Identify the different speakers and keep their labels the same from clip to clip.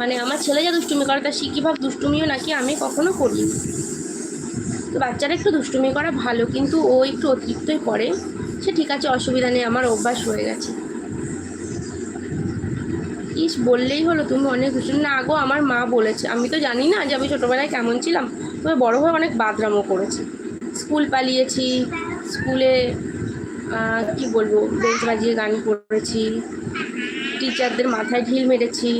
Speaker 1: মানে আমার ছেলে যা দুষ্টুমি করে তার শিকিভাব দুষ্টুমিও নাকি আমি কখনো করিনি। তো বাচ্চারা একটু দুষ্টুমি করা ভালো, কিন্তু ও একটু অতিরিক্তই করে। সে ঠিক আছে, অসুবিধা নেই, আমার অভ্যাস হয়ে গেছে। ইস, বললেই হলো, তুমি অনেক দুষ্টুমি। না গো, আমার মা বলেছে, আমি তো জানি না যে আমি ছোটোবেলায় কেমন ছিলাম। তবে বড়ো হয়ে অনেক বাদরামও করেছি। স্কুল পালিয়েছি, স্কুলে কি বলব, বেঞ্চ বাজিয়ে গান করেছি, টিচারদের মাথায় ঢিল মেরেছি।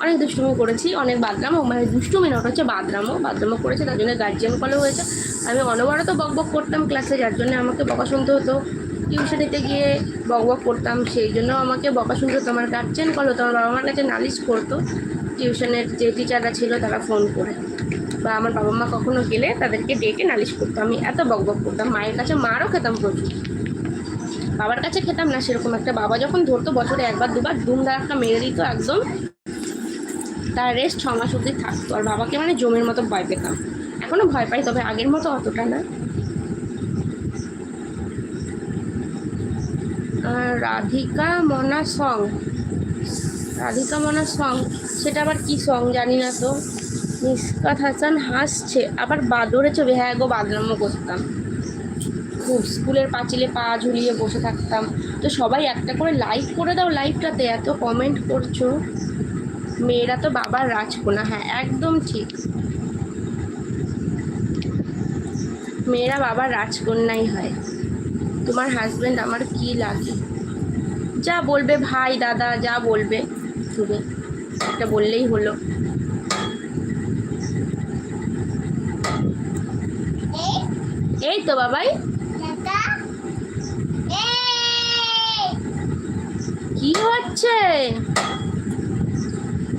Speaker 1: অনেক দুষ্টুমি করেছি, অনেক বাদরামও মানে দুষ্টুমি না, ওটা হচ্ছে বাদরামও বাদরামও করেছে, তার জন্য গার্জিয়ান কলও হয়েছে। আমি অনবরত বক বক করতাম ক্লাসে যার জন্য আমাকে বকা শুনতে হতো। টিউশনিতে গিয়ে বক বক করতাম, সেই জন্য আমাকে বকা শুনতে হতো। আমার গার্জিয়ান কল হতো, আমার বাবা মার কাছে নালিশ করতো। টিউশনের যে টিচাররা ছিল, তারা ফোন করে। বা আমার বাবা মা কখনো গেলে তাদেরকে ডেকে নালিশ করতো। আমি এত বক বক করতাম, মায়ের কাছে মারও খেতাম প্রচুর। বাবার কাছে খেতাম না, সেরকম একটা। বাবা যখন ধরতো, বছরে একবার, দুবার দুম একটা মেরে দিত একদম। তার রেস্ট ছ মাস অবধি থাকতো। আর বাবাকে মানে জমের মতো ভয় পেতাম। এখনও ভয় পাই, তবে আগের মতো অতটা না। রাধিকা মনা সং রাধিকা মনা সং সেটা আবার কি সং জানি না তো। মিসকাত হাসান হাসছে, আবার বাদরে ছবি। হ্যাঁ গো বাদরামও করতাম। খুব স্কুলের পাঁচিলে পা ঝুলিয়ে বসে থাকতাম। তো সবাই একটা করে লাইক করে দাও লাইভটাতে এত কমেন্ট করছ। মেয়েরা তো বাবার রাজকন্যা হ্যাঁ একদম ঠিক। মেয়েরা বাবার রাজকন্যাই হয়। তোমার হাজবেন্ড আমার কি লাগে? যা বলবে ভাই দাদা যা বলবে তুমি একটা বললেই হলো। এই তো বাবাই। কি হচ্ছে?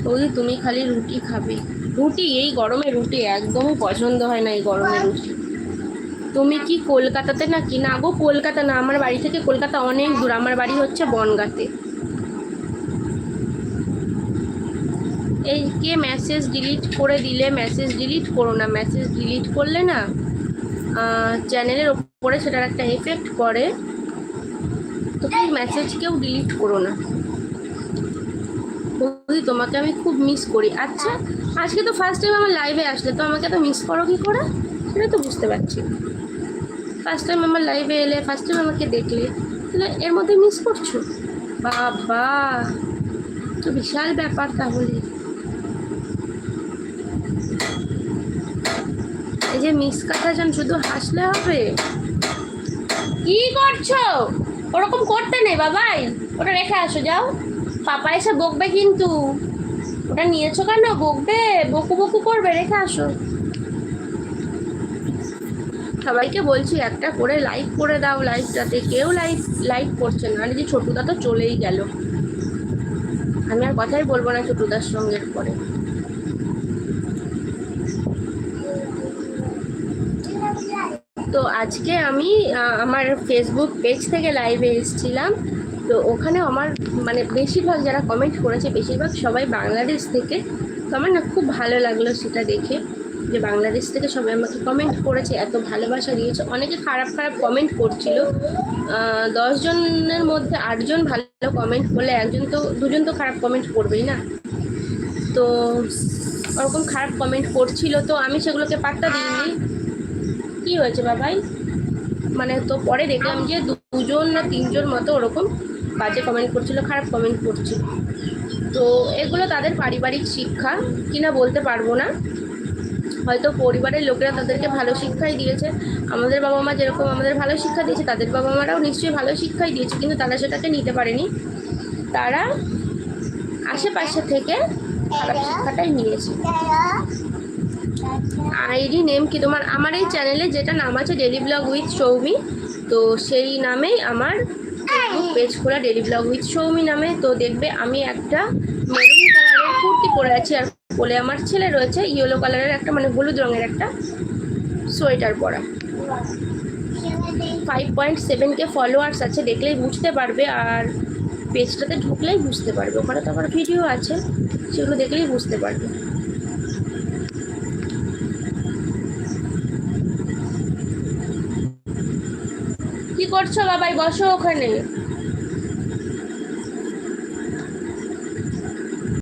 Speaker 1: ওই তুমি খালি রুটি খাবে। রুটি? এই গরমে রুটি একদমই পছন্দ হয় না এই গরমে রুটি। তুমি কি কলকাতাতে নাকি? না গো, কলকাতা না। আমার বাড়ি থেকে কলকাতা অনেক দূর। আমার বাড়ি হচ্ছে বনগাঁতে। এই কে মেসেজ ডিলিট করে দিলে মেসেজ ডিলিট করো না। মেসেজ ডিলিট করলে না চ্যানেলের ওপরে সেটার একটা এফেক্ট পড়ে। তো মেসেজ কেউ ডিলিট করো না। বৌদি তোমাকে আমি খুব মিস করি। আচ্ছা আজকে তো ফার্স্ট টাইম আমার লাইভে আসলে, তো আমাকে তো মিস করো কি করে? সেটা তো বুঝতে পারছি ফার্স্ট টাইম আমার লাইভে এলে ফার্স্ট টাইম আমাকে দেখলে, তাহলে এর মধ্যে মিস করছ? বাবা, তো বিশাল ব্যাপার তাহলে। এই যে মিস কাটাজন শুধু হাসলে হবে। কি করছ? ওরকম করতে নেই, বাবাই। ওটা রেখে আসো, যাও। পাপা এসে বকবে কিন্তু। ওটা নিয়েছো কেন? বকবে? বকু বকু করবে, রেখে আসো। সবাইকে বলছি একটা করে লাইক করে দাও লাইভটাতে কেউ লাইক লাইক করছে না। যে ছোটুদা তো চলেই গেল। আমি আর কথাই বলব না ছোটুদার সঙ্গে পরে। তো আজকে আমি আমার ফেসবুক পেজ থেকে লাইভে এসেছিলাম। তো ওখানে আমার মানে বেশিরভাগ যারা কমেন্ট করেছে, বেশিরভাগ সবাই বাংলাদেশ থেকে তো আমার না খুব ভালো লাগল সেটা দেখে যে বাংলাদেশ থেকে সবাই আমাকে কমেন্ট করেছে, এত ভালোবাসা দিয়েছে। অনেকে খারাপ খারাপ কমেন্ট করছিল। দশজনের মধ্যে আটজন ভালো কমেন্ট করলে, একজন তো, দুজন তো খারাপ কমেন্ট করবেই না। তো ওরকম খারাপ কমেন্ট করছিল তো আমি সেগুলোকে পাত্তা দিইনি। কি হয়েছে বাবাই? মানে তো পরে দেখলাম যে দুজন না তিনজন মতো ওরকম বাজে কমেন্ট করছিল, খারাপ কমেন্ট করছিল। তো এগুলো তাদের পারিবারিক শিক্ষা কিনা বলতে পারব না। হয়তো পরিবারের লোকেরা তাদেরকে ভালো শিক্ষাই দিয়েছে। আমাদের বাবা মা যেরকম আমাদের ভালো শিক্ষা দিয়েছে, তাদের বাবা মারাও নিশ্চয়ই ভালো শিক্ষাই দিয়েছে, কিন্তু তারা সেটাকে নিতে পারেনি। তারা আশেপাশে থেকে খারাপ শিক্ষাটাই নিয়েছে। আইডি নেম কি? তোমার, আমার এই চ্যানেলে যেটা নাম আছে ডেলি ব্লগ উইথ সৌমি তো সেই নামেই আমার ফেসবুক পেজ খোলা ডেলি ব্লগ উইথ সৌমি নামে। তো দেখবে আমি একটা মেরুন কালারের কুর্তি পরে আছি। আর কোলে আমার ছেলে রয়েছে ইয়েলো কালারের একটা মানে হলুদ রঙের একটা সোয়েটার পরা। Five point seven K followers আছে দেখলেই বুঝতে পারবে। আর পেজটাতে ঢুকলেই বুঝতে পারবে। ওখানে তো আবার ভিডিও আছে, সেগুলো দেখলেই বুঝতে পারবে। করছ বাবাই? বসো ওখানে।